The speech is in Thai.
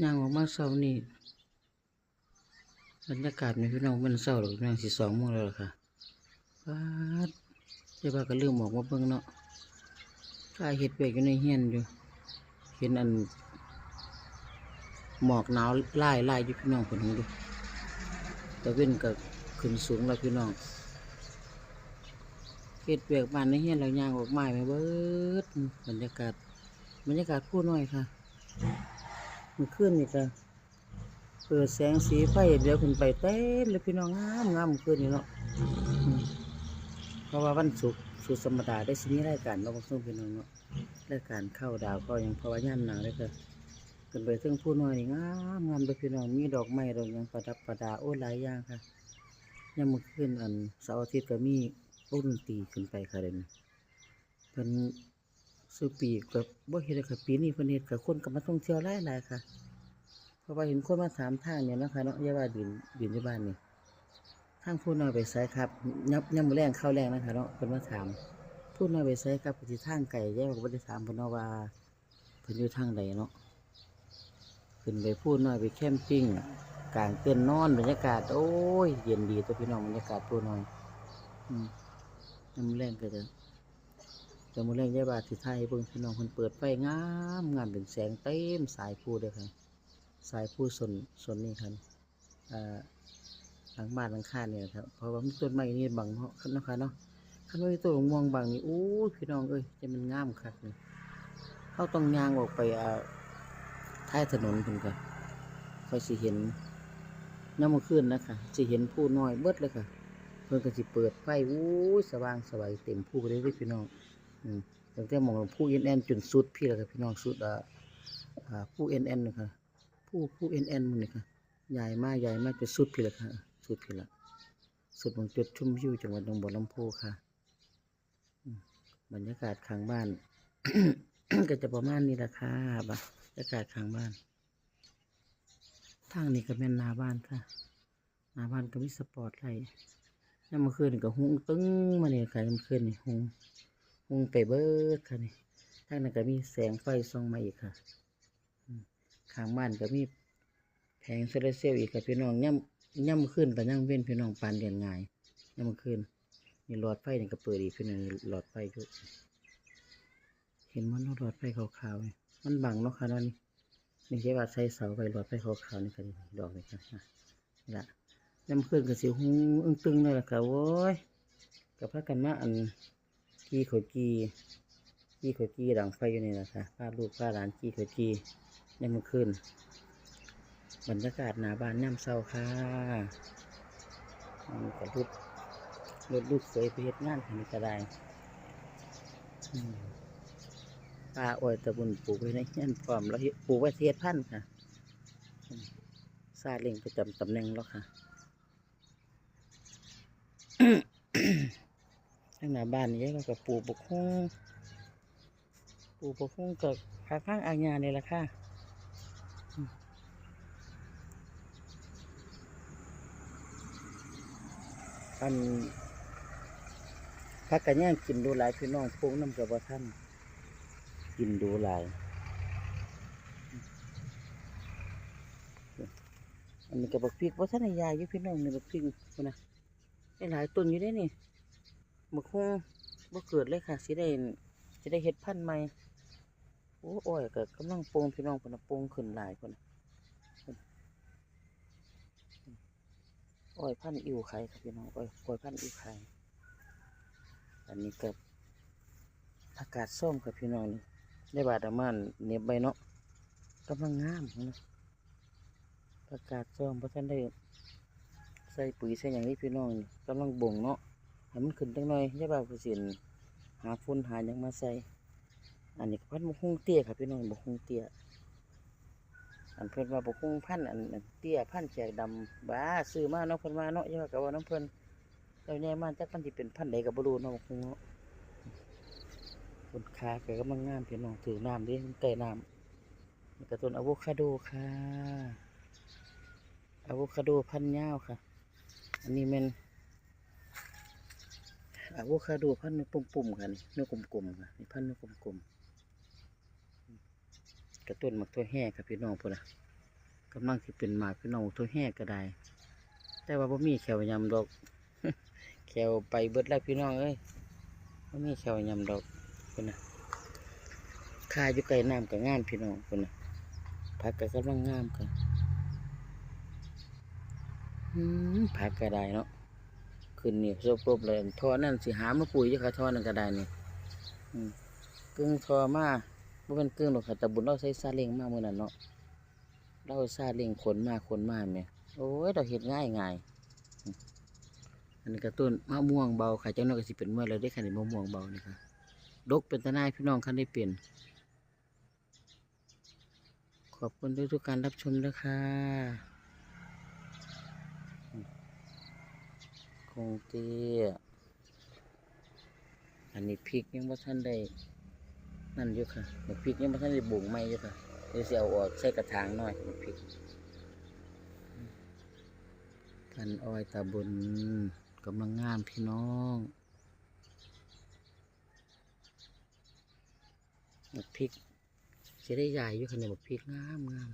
ย่างออกมาเช้านี่บรรยากาศในพี่น้องมันเศร้าหรอกพี่น้องสิสองโมงแล้วล่ะค่ะว้าดเจ้าบ้านก็ลืมออกมาเบิ่งเนาะข้าเห็ดเบกอยู่ในเฮียนอยู่ เห็นอัน หมอกหนาวไล่ไล่อยู่พี่น้องคนหงดูตะเว้นก็ขึ้นสูงแล้วพี่น้องเห็ดเบกบานในเฮียนเราย่างออกไม้ไปเบิดบรรยากาศ บรรยากาศผู้น้อยค่ะ มันขึ้นนี่ก็เปิดแสงสีไฟเดี๋ยวขึ้นไปเต้นเลยพี่น้องงามงามเมื่อคืนนี่เนาะเพราะว่าวันศุกร์สุดธรรมดาได้สิมีรายการเราบอกส่งพี่น้องเนาะรายการเข้าดาวก็ยังเพราะว่าย่านหนาวเลยค่ะขึ้นไปถึงผู้น้อยนี่งามงามเลยพี่น้องมีดอกไม้ดอกยังประดับประดาโอ้หลายอย่างค่ะยังมื่อคืนอันเสาร์อาทิตย์ก็มีวงดนตีขึ้นไปค่ะเด่นเพิ่น สุปีกับบ่เฮ็ดเลยค่ะปีนี้เพิ่นเฮ็ดกับคนก็มาท่องเที่ยวหลายหลายค่ะ เพราะว่าเห็นคนมาถามทางเนี่ยนะคะเนาะยาว่าดินดินที่บ้านนี่ทางผู้น้อยไปไสครับยับยับมื้อแรงเข้าแรงนะคะเนาะเพิ่นมาถามผู้น้อยไปไสครับก็สิทางไกลย่าก็บ่ได้ถามเพิ่นเนาะว่าเพิ่นอยู่ทางใดเนาะขึ้นไปผู้น้อยไปแคมปิ้งกลางเต็นนอนบรรยากาศ โอ้ย เย็นดีตัวพี่น้องบรรยากาศผู้น้อย อืมยามมื้อแรงก็จะ แต่มื้อแรกยายบาสิไทยเบิ่งพี่น้องเพิ่นเปิดไฟงามงามเป็นแสงเต็มสายผู้เด้อค่ะสายผู้สนสนนี่ครับอ่าหลังบ้านหลังคาเนี่ยครับเพราะว่ามีต้นไม้นี่บังเนาะคันนะคะเนาะคันว่ามีต้นม่วงบังนี่โอ้พี่น้องเอ้ยจะมันงามคักนี่เฮาต้องยางออกไปอ่าท้ายถนนเพิ่นก็ค่อยสิเห็นยามมื้อคืนนะคะสิเห็นผู้น้อยเบิดเลยค่ะ เพิ่นก็สิเปิดไฟอู้สว่างสวัยเต็มผู้เลยพี่น้อง ตั้งแต่มองผู้เอ็นเอ็นจนสุดพี่แล้วครับพี่น้องสุดอ่าผู้เอ็นเอ็นนะครับผู้ผู้เอ็นเอ็นมันนี่ค่ะใหญ่มากใหญ่มากจะสุดพี่แล้วค่ะสุดพี่ละสุดของจุดชุ่มวิวจังหวัดหนองบัวลำพูค่ะบรรยากาศข้างบ้าน ก็จะประมาณนี้ละค่ะบรรยากาศข้างบ้านทางนี้ก็เป็นนาบ้านค่ะนาบ้านก็มีสปอร์ตไลท์ยามเมื่อคืนก็หุงตึ้งมาเนี่ยค่ะยามเมื่อคืนนี่หุง หุงไปเบิดค่ะนี่ทางนั้นก็มีแสงไฟส่องมาอีกค่ะข้างบ้านก็มีแผงโซลาร์เซลล์อีกค่ะพี่น้องย่ำย่ำขึ้นแต่ย่ำเว้นพี่น้องปานเดียนง่ายย่ำขึ้นมีหลอดไฟนี่ก็เปิดอีกพี่น้องหลอดไฟอยู่เห็นมันหลอดไฟขาวๆนี่มันบังเนาะค่ะนาะนี่นี่ใช่ว่าใช้เสาไฟหลอดไฟขาวๆนี่ค่ะดอกนี่ค่ะนี่ละย่ำขึ้นก็สิหุงอึ้งตึงเลยล่ะค่ะโว้ยกับพากันมาอัน กี้ขอยกี้กี้ขอยกี้ดังไฟอยู่นี่แหละค่ะพาลูกพาหลานกี้ขอยกี้ในเมื่อคืนบรรยากาศหนาบ้านย่ำเศร้าค่ะอืมกับลูกรถลูกเคยไปเฮ็ดงานทำกระไดป้าอ้อยตะบุญปลูกไว้ในเงี้ยนพร้อมแล้วปลูกไว้เทียดพันค่ะซาเล็งประจำตำแหน่งแล้วค่ะ ข้างหน้าบ้านนี่เราก็ปลูกบกฮุ้งปลูกบกฮุ้งกับข้างข้างๆอ่างยานี่แหละค่ะอืมอันพักกันย่างกินดูหลายพี่น้องพวกน้ำกับว่าท่านกินดูหลายอันนี้กับบักพริกว่าท่านให้ยายอยู่พี่น้องนี่บักพริกพุ่นนะได้หลายต้นอยู่ได้นี่ มะคงบ่เกิดเลยค่ะสิได้สิได้เฮ็ดพันธุ์ใหม่โอ้อ้อยก็กำลังโปร่งพี่น้องเพิ่นน่ะโปร่งขึ้นหลายเพิ่นอ้อยพันธุ์อิ๋วไข่ครับพี่น้องอ้อยอ้อยพันธุ์อิ๋วไข่อันนี้ก็อากาศส้มครับพี่น้องนี่ได้บาดประมาณเน็บใบเนาะกำลังงามนะอากาศส้มเพราะท่านได้ใส่ปุ๋ยใส่อย่างนี้พี่น้องนี่กำลังบ่งเนาะ ให้มันขึ้นจังหน่อยอย่าบ่าวผู้สินหาฝุ่นหาหยังมาใส่ อันนี้ก็พันธุ์บกฮุ่งเตี้ยครับพี่น้องบกฮุ่งเตี้ย อันเพิ่นว่าบกฮุ่งพันธุ์อันอันเตี้ยพันธุ์แจกดำบ้าซื้อมาเนาะเพิ่นว่าเนาะอย่าว่ากับว่าน้ำเพิ่นเจ้าแย่มาจักมันสิเป็นพันใดก็บ่รู้เนาะบกฮุ่งเนาะต้นขาก็กำลังงามพี่น้องถือน้ำดิมันใกล้น้ำนี่ก็ต้นอะโวคาโดค่ะอะโวคาโดพันยาวค่ะ อันนี้แม่น อะโวคาโดพันธุ์ปุ่มๆค่ะนี่เนื้อกลมๆค่ะนี่พันธุ์เนื้อกลมๆกระต้นหมักตัวแห่ค่ะพี่น้องพุ่นะกำลังสิเป็นหมากพี่น้องทั่วแห่ก็ได้ แต่ว่าบ่มีแขวยำดอกแขวไปเบิดแล้วพี่น้องเอ้ยบ่มีแขวยำดอกคนน่ะคาอยู่ไกลน้ำก็งามพี่น้องคนน่ะผักก็กำลังงามค่ะผักก็ได้เนาะ ขึ้นนี่รบๆเลยทอนั่นสิหามาปุ๋ยอยู่ค่ะทอนั่นก็ได้นี่กึ่งทอมาบ่เป็นกึ่งหรอกค่ะแต่บุญเราใช้ซาเล้งมากเมื้อนั้นเนาะเราซาเล้งขนมาขนมาแม่โอ้ยเราเฮ็ดง่ายง่ายอันนี้ก็ต้นมะม่วงเบาค่ะจังน้อยก็สิเป็นเมื่อแล้วได้ค่ะนี่มะม่วงเบานี่ค่ะดกเป็นตาหน้ายพี่น้องคันได้เปลี่ยนขอบคุณทุกๆการรับชมนะคะอืม คงเตี้ยอันนี้พริกยังว่าท่านได้นั่นอยู่ค่ะบักพริกยังว่าท่านได้บุ๋งไม่อยู่ค่ะเดี๋ยวเสิเอาออกใส่กระถางหน่อยบักพริกกันอ้อยตาบนกำลังงามพี่น้องบักพริกจะได้ใหญ่อยู่ค่ะเนี่ยบักพริกงามงาม